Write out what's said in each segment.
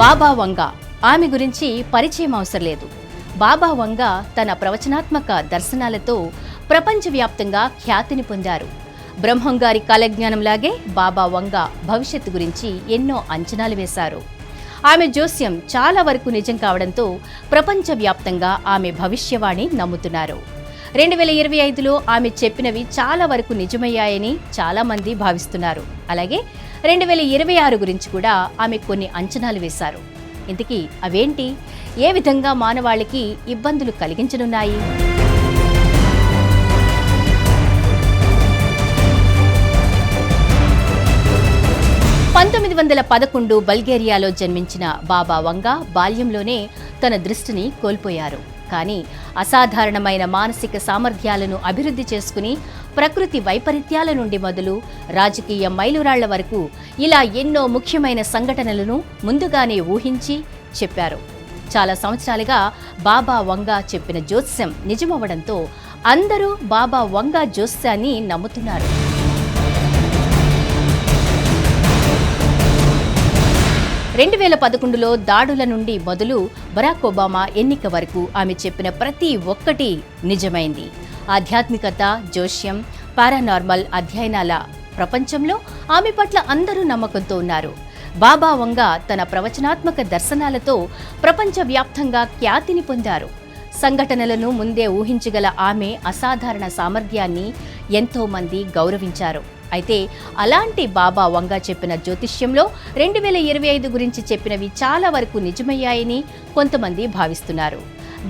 బాబా వంగ. ఆమె గురించి పరిచయం అవసరం లేదు. బాబా వంగ తన ప్రవచనాత్మక దర్శనాలతో ప్రపంచవ్యాప్తంగా ఖ్యాతిని పొందారు. బ్రహ్మంగారి కాలజ్ఞానంలాగే బాబా వంగ భవిష్యత్తు గురించి ఎన్నో అంచనాలు వేశారు. ఆమె జోస్యం చాలా వరకు నిజం కావడంతో ప్రపంచవ్యాప్తంగా ఆమె భవిష్యవాణి నమ్ముతున్నారు. రెండు వేల ఇరవై ఐదులో ఆమె చెప్పినవి చాలా వరకు నిజమయ్యాయని చాలామంది భావిస్తున్నారు. అలాగే రెండు వేల ఇరవై ఆరు గురించి కూడా ఆమె కొన్ని అంచనాలు వేశారు. ఇంతకీ అవేంటి? ఏ విధంగా మానవాళికి ఇబ్బందులు కలిగించనున్నాయి? పంతొమ్మిది వందల పదకొండు బల్గేరియాలో జన్మించిన బాబా వంగ బాల్యంలోనే తన దృష్టిని కోల్పోయారు. కానీ అసాధారణమైన మానసిక సామర్థ్యాలను అభివృద్ధి చేసుకుని ప్రకృతి వైపరీత్యాల నుండి మొదలు రాజకీయ మైలురాళ్ళ వరకు ఇలా ఎన్నో ముఖ్యమైన సంఘటనలను ముందుగానే ఊహించి చెప్పారు. చాలా సంవత్సరాలుగా బాబా వంగా చెప్పిన జ్యోత్స్యం నిజమవ్వడంతో అందరూ బాబా వంగా జ్యోత్స్యాన్ని నమ్ముతున్నారు. రెండు వేల పదకొండులో దాడుల నుండి మొదలు బరాక్ ఒబామా ఎన్నిక వరకు ఆమె చెప్పిన ప్రతి ఒక్కటి నిజమైంది. ఆధ్యాత్మికత జోష్యం పారానార్మల్ అధ్యయనాల ప్రపంచంలో ఆమె పట్ల అందరూ నమ్మకంతో ఉన్నారు. బాబా వంగ తన ప్రవచనాత్మక దర్శనాలతో ప్రపంచవ్యాప్తంగా ఖ్యాతిని పొందారు. సంఘటనలను ముందే ఊహించగల ఆమె అసాధారణ సామర్థ్యాన్ని ఎంతోమంది గౌరవించారు. అయితే అలాంటి బాబా వంగ చెప్పిన జ్యోతిష్యంలో రెండు వేల ఇరవై ఐదు గురించి చెప్పినవి చాలా వరకు నిజమయ్యాయని కొంతమంది భావిస్తున్నారు.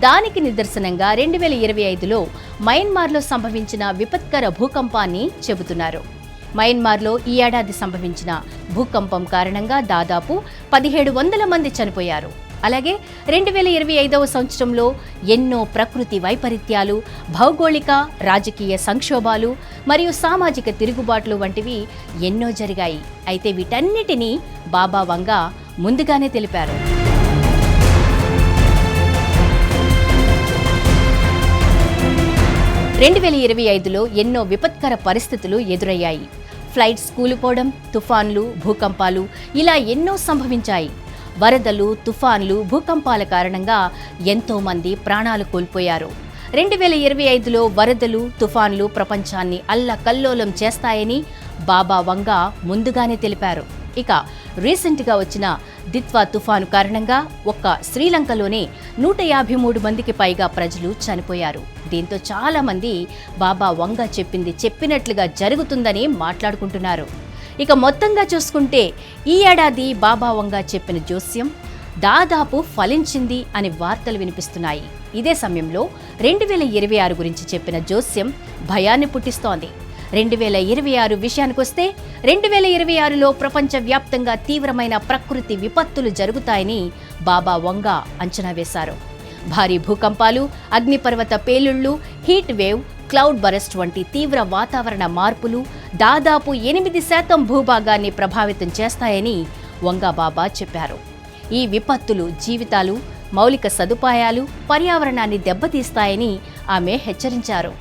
దానికి నిదర్శనంగా రెండు వేల ఇరవై ఐదులో మయన్మార్లో సంభవించిన విపత్కర భూకంపాన్ని చెబుతున్నారు. మయన్మార్లో ఈ ఏడాది సంభవించిన భూకంపం కారణంగా దాదాపు పదిహేడు వందల మంది చనిపోయారు. అలాగే రెండు వేల ఇరవై ఐదవ సంవత్సరంలో ఎన్నో ప్రకృతి వైపరీత్యాలు భౌగోళిక రాజకీయ సంక్షోభాలు మరియు సామాజిక తిరుగుబాట్లు వంటివి ఎన్నో జరిగాయి. అయితే వీటన్నిటినీ బాబా వంగ ముందుగానే తెలిపారు. రెండు వేల ఇరవై ఐదులో ఎన్నో విపత్కర పరిస్థితులు ఎదురయ్యాయి. ఫ్లైట్స్ కూలిపోవడం తుఫాన్లు భూకంపాలు ఇలా ఎన్నో సంభవించాయి. వరదలు తుఫాన్లు భూకంపాల కారణంగా ఎంతో మంది ప్రాణాలు కోల్పోయారు. రెండు వేల ఇరవై ఐదులో వరదలు తుఫాన్లు ప్రపంచాన్ని అల్లకల్లోలం చేస్తాయని బాబా వంగ ముందుగానే తెలిపారు. ఇక రీసెంట్గా వచ్చిన దిత్వా తుఫాను కారణంగా ఒక్క శ్రీలంకలోనే నూట యాభై మూడు మందికి పైగా ప్రజలు చనిపోయారు. దీంతో చాలామంది బాబా వంగ చెప్పింది చెప్పినట్లుగా జరుగుతుందని మాట్లాడుకుంటున్నారు. ఇక మొత్తంగా చూసుకుంటే ఈ ఏడాది బాబా చెప్పిన జోస్యం దాదాపు ఫలించింది అని వార్తలు వినిపిస్తున్నాయి. ఇదే సమయంలో రెండు వేల ఇరవై ఆరు గురించి చెప్పిన జోస్యం భయాన్ని పుట్టిస్తోంది. రెండు వేల ఇరవై ఆరు విషయానికొస్తే రెండు వేల ఇరవై ఆరులో ప్రపంచవ్యాప్తంగా తీవ్రమైన ప్రకృతి విపత్తులు జరుగుతాయని బాబా వంగ అంచనా వేశారు. భారీ భూకంపాలు అగ్నిపర్వత పేలుళ్ళు హీట్ వేవ్ క్లౌడ్ బరెస్ట్ వంటి తీవ్ర వాతావరణ మార్పులు దాదాపు ఎనిమిది శాతం భూభాగాన్ని ప్రభావితం చేస్తాయని వంగాబాబా చెప్పారు. ఈ విపత్తులు జీవితాలు మౌలిక సదుపాయాలు పర్యావరణాన్ని దెబ్బతీస్తాయని ఆమె హెచ్చరించారు.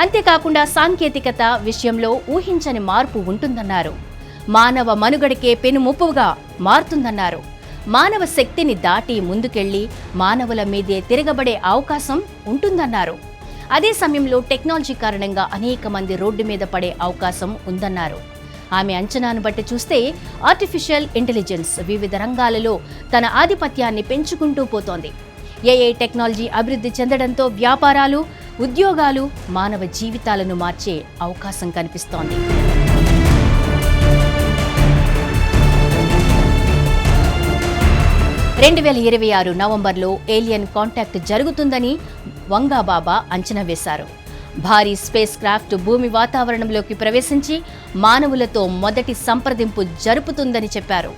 అంతేకాకుండా సాంకేతికత విషయంలో ఊహించని మార్పు ఉంటుందన్నారు. మానవ మనుగడకే పెనుముప్పుగా మారుతుందన్నారు. మానవ శక్తిని దాటి ముందుకెళ్ళి మానవుల మీదే తిరగబడే అవకాశం ఉంటుందన్నారు. అదే సమయంలో టెక్నాలజీ కారణంగా అనేక మంది రోడ్డు మీద పడే అవకాశం ఉందన్నారు. ఆమె అంచనాను బట్టి చూస్తే ఆర్టిఫిషియల్ ఇంటెలిజెన్స్ వివిధ రంగాలలో తన ఆధిపత్యాన్ని పెంచుకుంటూ పోతోంది. ఏఐ టెక్నాలజీ అభివృద్ధి చెందడంతో వ్యాపారాలు ఉద్యోగాలు మానవ జీవితాలను మార్చే అవకాశం కనిపిస్తోంది. రెండు వేల ఇరవై ఆరు నవంబర్లో ఏలియన్ కాంటాక్ట్ జరుగుతుందని వంగాబాబా అంచనా వేశారు. భారీ స్పేస్ క్రాఫ్ట్ భూమి వాతావరణంలోకి ప్రవేశించి మానవులతో మొదటి సంప్రదింపు జరుపుతుందని చెప్పారు.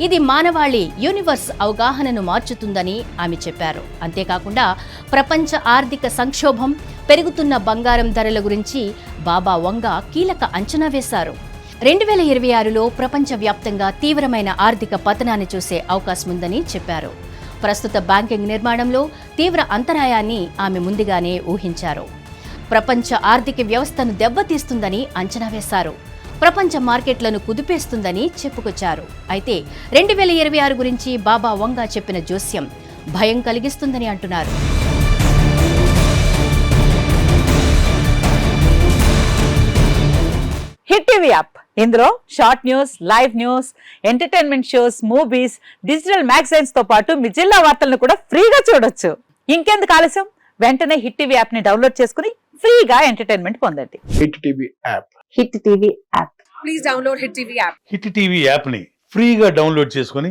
ఇది మానవాళి యూనివర్స్ అవగాహనను మార్చుతుందని ఆమె చెప్పారు. అంతేకాకుండా ప్రపంచ ఆర్థిక సంక్షోభం పెరుగుతున్న బంగారం ధరల గురించి బాబా వంగ కీలక అంచనా వేశారు. రెండు వేల ఇరవై ఆరులో ప్రపంచవ్యాప్తంగా తీవ్రమైన ఆర్థిక పతనాన్ని చూసే అవకాశం ఉందని చెప్పారు. ప్రస్తుత బ్యాంకింగ్ నిర్మాణంలో తీవ్ర అంతరాయాన్ని ఆమె ముందుగానే ఊహించారు. ప్రపంచ ఆర్థిక వ్యవస్థను దెబ్బతీస్తుందని అంచనా వేశారు. ప్రపంచ మార్కెట్లను కుదిపేస్తుందని చెప్పుకొచ్చారు. అయితే రెండు వేల ఇరవై ఆరు గురించి బాబా వంగా చెప్పిన జోస్యం భయం కలిగిస్తుందని అంటున్నారు. TV app. ఇందులో short news live news entertainment shows movies digital మ్యాగజైన్స్తో పాటు మీ జిల్లా వార్తలను కూడా ఫ్రీగా చూడొచ్చు. ఇంకెందుకు ఆలస్యం? వెంటనే హిట్ టీవీ యాప్ని డౌన్లోడ్ చేసుకుని ఫ్రీగా ఎంటర్టైన్మెంట్ పొందండి. Hit TV app. Hit TV app. Please download Hit TV app. Hit TV యాప్ని ఫ్రీగా డౌన్లోడ్ చేసుకొని